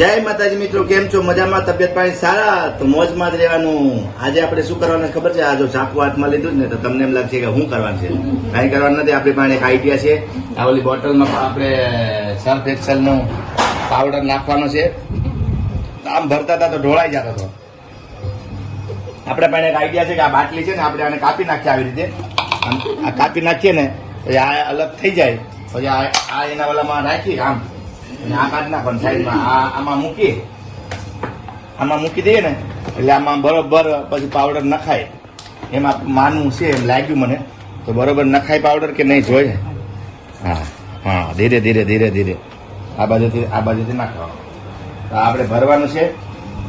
જય માતાજી મિત્રો, કેમ છો? મજામાં? તબિયત પાણી સારા? તો મોજમાં જ રહેવાનું. આજે આપણે શું કરવાનું ખબર છે? આ જો ચાકુ હાથમાં લીધું જ ને, તો તમને એમ લાગશે કે શું કરવાનું છે? કાંઈ કરવાનું નથી, આપણી પાસે એક આઈડિયા છે. આ ઓલી બોટલમાં આપણે સર્ફ એક્સેલનો પાવડર નાખવાનો છે. આમ ભરતા હતા તો ઢોળાઈ જતો હતો. આપણે પાસે એક આઈડિયા છે કે આ બાટલી છે ને, આપણે આને કાપી નાખીએ આવી રીતે. આ કાપી નાખીએ ને આ અલગ થઈ જાય. પછી આ એના ઓલામાં રાખીએ આમ. અને આ કાઢ નાખવાનું સાઈડમાં આ આમાં મૂકી આમાં મૂકી દઈએ ને એટલે આમાં બરોબર પછી પાવડર નખાય. એમાં માનવું છે એમ લાગ્યું મને તો બરોબર નખાય પાવડર કે નહીં જોઈએ હા હા ધીરે ધીરે ધીરે ધીરે. આ બાજુથી આ બાજુથી નાખવા તો આપણે ભરવાનું છે.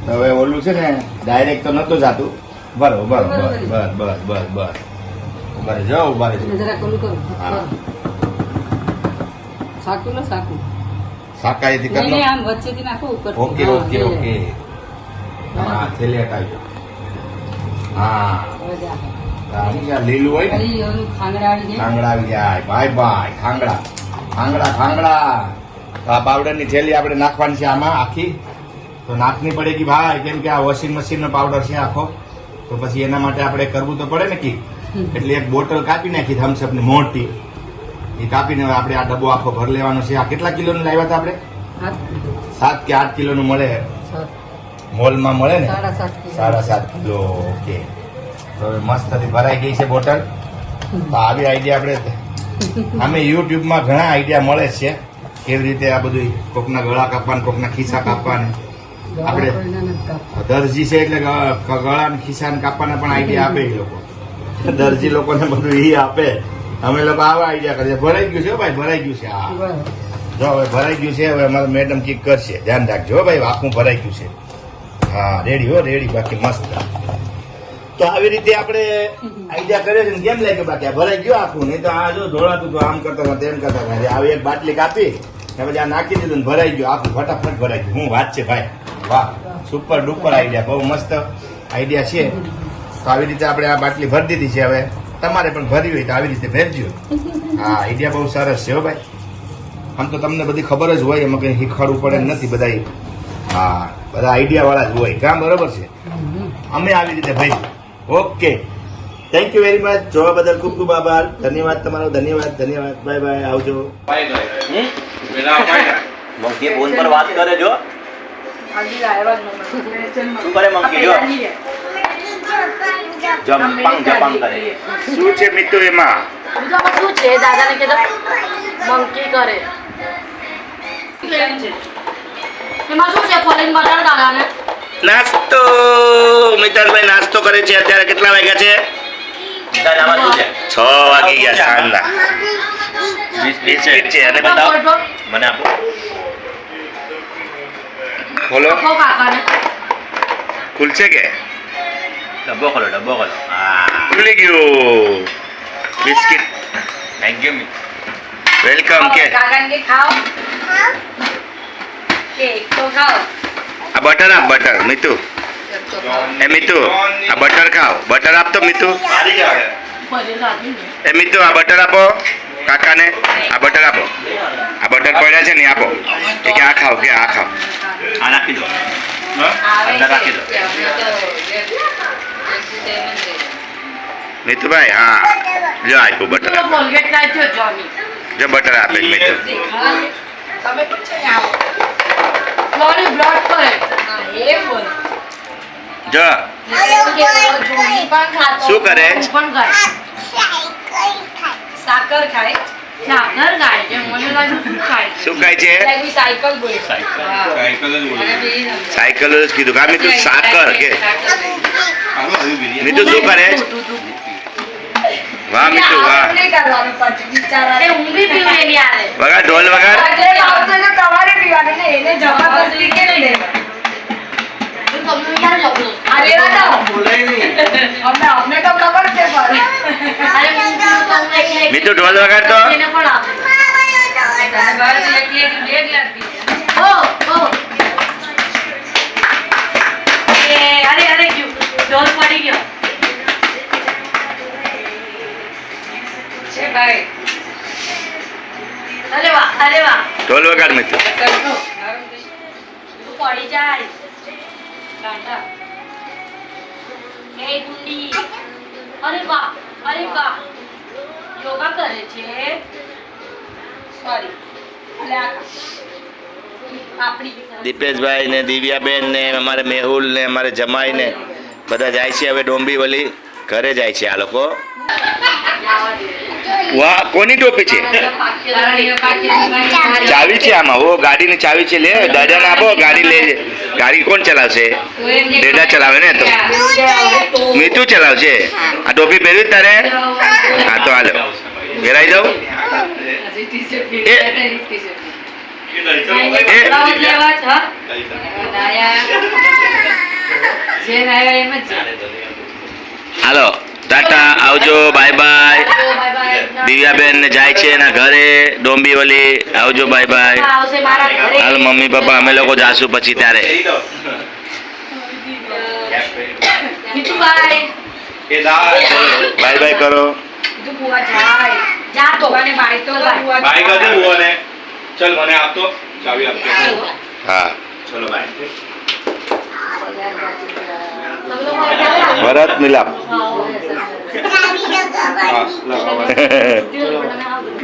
તો હવે ઓલું છે ને ડાયરેક્ટ તો નતું જાતું. ભરો ભરો બસ બસ બસ બસ બસ. ઊભા રહેજો ઊભા રહેજો. હા. સાકું લો સાકું શાકાહારીથી નહીં કરી નહીં આમ વચ્ચેથી નાખો. Okay okay. ઓકે. હા છેલ્લે હટાવજો હા. લીલું હોય ને? ખાંગડા આવી જાય. ભાઈ ભાઈ ખાંગડા. ખાંગડા ખાંગડા. તો આ પાવડરની થેલી આપણે નાખવાની છે આમાં આખી. તો નાખની પડે કે ભાઈ કેમ કે આ વોશિંગ મશીનનો પાવડર છે આખો. તો પછી એના માટે આપણે કરવું તો પડે ને કે? એટલે એક બોટલ કાપી નાખી થમ્સઅપની મોટી. એ કાપીને આપણે આ ડબ્બો આખો ભર લેવાનો છે. આ કેટલા કિલોનું લાવ્યા હતા આપણે? સાત કે આઠ કિલોનું મળે? મોલમાં મળે ને? સાડા સાત કિલો. Kilo okay. તો મસ્તથી ભરાઈ ગઈ છે બોટલ. તો આવી આઈડિયા આપણે અમે યુટ્યુબમાં ઘણા આઈડિયા મળે છે. કેવી રીતે આ બધું કોકના ગળા કાપવાના કોકના ખિસ્સા કાપવાના. આપણે-. દરજી છે એટલે ગળા ખિસ્સા કાપવાના પણ આઈડિયા આપે એ લોકો. દરજી લોકોને બધું એ આપે. અમે લોકો આવા આઈડિયા કરીએ. ભરાઈ ગયું છે ભાઈ, ભરાઈ ગયું છે, હા. જો હવે ભરાઈ ગયું છે, હવે અમારે મેડમ ચીક કરશે. ધ્યાન રાખજો ભાઈ, આખું ભરાઈ ગયું છે. હા રેડી હો રેડી બાકી મસ્ત. તો આવી રીતે આપણે આઈડિયા કર્યો છે કેમ લાગ્યો બાકી? આ ભરાઈ ગયો આખું. નહીં તો આ જો હતું આમ કરતા હતા તેમ કરતા હતા આવી એક બાટલી કાપી ને પછી આ નાખી દીધું ને ભરાઈ ગયું. આખું ફટાફટ ભરાઈ ગયું. હું વાત છે ભાઈ. વાહ સુપર ડુપર આઈડિયા. બહુ મસ્ત આઈડિયા છે. તો આવી રીતે આપણે આ બાટલી ભરી દીધી છે હવે. તમારે પણ ભર્યું હોય તો આવી રીતે ભેરજો. હા આઈડિયા બહુ સરસ છે હો ભાઈ. આમ તો તમને બધી ખબર જ હોય એમાં કઈ શીખવાડવું પડે નથી બધા હા બધા આઈડિયા વાળા જ હોય. કામ બરોબર છે? અમે આવી રીતે ભાઈ okay. Thank you very much જોવા બદલ ખૂબ ખૂબ આભાર. ધન્યવાદ તમારો ધન્યવાદ ધન્યવાદ. બાય બાય આવજો. મંકી ફોન પર વાત કરે જો. શું કરે મંકી જો? જમ્પંગ જપંગ કરે શું છે મિત્રો એમાં બીજામાં શું છે દાદાને કીધું મંકી કરે એમાં શું છે ફોલિંગ બટર દાદાને નાસ્તો મિતાલભાઈ નાસ્તો કરે છે અત્યારે કેટલા વાગ્યા છે તારે આમાં શું છે છ વાગી ગયા સાંજના બિસ્કિટ બિસ્કિટ છે અને આપો બતાવો એટલો. મને આપો ખોલો આપો કાકાને ખુલશે કે ડબ્બો ખોલો ડબ્બો ખોલો ખુલી ગયું બિસ્કિટ થેન્ક યુ વેલકમ કે કાકાને ખાઓ કેક તો ખાઓ આ બટર આપ બટર મિતુ એ મિતુ આ બટર ખાઓ બટર આપતો મિતુ એ મિતુ આ બટર આપો કાકાને આ બટર આપો આ બટર પડ્યા છે ને આપો એ કે આ ખાઓ કે આ ખાઓ આ નાખી દો અંદર રાખી દો મિતુભાઈ હા. જો આપ્યું બટર જો બટર આપે મિતુ. જો. શું કરે? સાકર ખાય. સાકર ખાય છે મને લાગે શું છે શું ખાય છે? સાયકલ બોલે. સાયકલ. જ કીધું. કા? સાકર. કે શું કરે? વાહ વાહ. ક્યારે જવું અરે હું મિતુ ઢોલ વગાડ તો એને પણ આપે. ઓ ઓ અરે અરે ઢોલ પડી ગયો. અરે વાહ અરે વાહ. ઢોલ વગાડ મિતુ પડી જાય. એ ગુંડી. અરે વાહ અરે વાહ. યોગા કરે છે? સોરી એટલે આપણી દીપેશભાઈ ને દિવ્યાબેન ને અમારે મેહુલ ને અમારે જમાઈ ને બધા જાય છે હવે ડોંબીવલી ઘરે જાય છે આ લોકો. વાહ, કોની ટોપી છે? ચાવી છે આમાં. ઓ, ગાડીની ચાવી છે, લે. દાદાને આપો, ગાડી લે. ગાડી કોણ ચલાવશે? ડેડા ચલાવે ને તો. મીઠું ચલાવશે. આ ટોપી પહેરવી તારે? હા, તો હાલો. પહેરાઈ જાઉં હાલો. ટાટા આવજો બાય બાય. દિવ્યાબેન ને જાય છે એના ઘરે ડોંબીવલી આવજો બાય બાય. હાલ મમ્મી પપ્પા અમે લોકો જાશું પછી ત્યારે. બાય બાય કરો. તું બુઆ જાય. જા તો. બુઆને બાય તો બુઆ બાય કરજે બુઆને ચલ મને આપતો. ચાવી આપતો હા. ચલો bye. Bharat Milap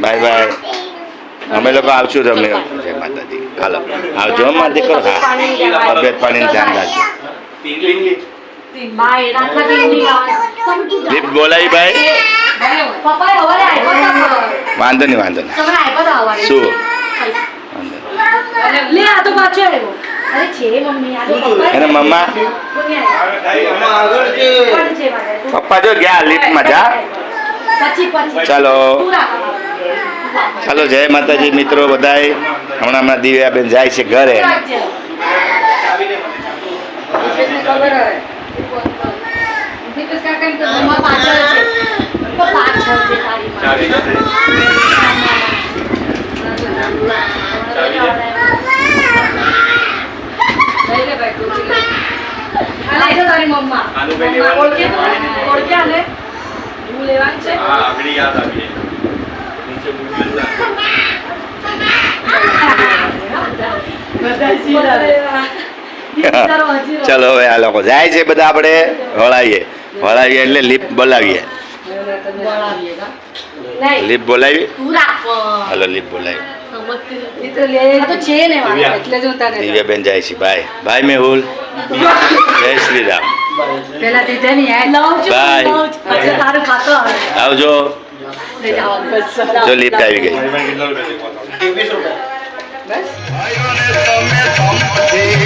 bye bye. અમે લોકો આવશું તમને જય માતાજી. હાલો. આવજો મારા દીકરો હા. તબિયત પાણી ધ્યાન રાખજો. દીપ બોલાવી ભાઈ. વાંધો નહીં વાંધો નહીં. શું? વાંધો લે આ તો પાછો આવ્યો. એને મમ્મા. પપ્પા જો ગયા લિફ્ટમાં જા. ચાલો. ચાલો જય માતાજી મિત્રો બધાય. હમણાં હમણાં દિવ્યાબેન જાય છે ઘરે. પાછળ છે. પાછળ છે તારી માં. ચાવી ચાવી લઈ લે ભાઈ તું લે. આ લઈ લો તારી મમ્મા આનું કઈ મમ્મા લેવાનું ઓળખે તું? નથી. ઓળખે આને? હું લેવાનું છે હા આગળ યાદ આવી ગઈ. નીચે મૂક્યું છે. બિચારો હજી રહે. ચલો હવે આ લોકો જાય છે બધા આપણે વળાવીએ વળાવીએ એટલે લિફ્ટ બોલાવીએ. લિફ્ટ બોલાવી? હલો લિફ્ટ બોલાવી. દિવ્યાબેન જાય છે. બાય. બાય મેહુલ. જય શ્રી રામ. આવે. આવજો. જો લિફ્ટ આવી ગઈ? બસ. Yeah.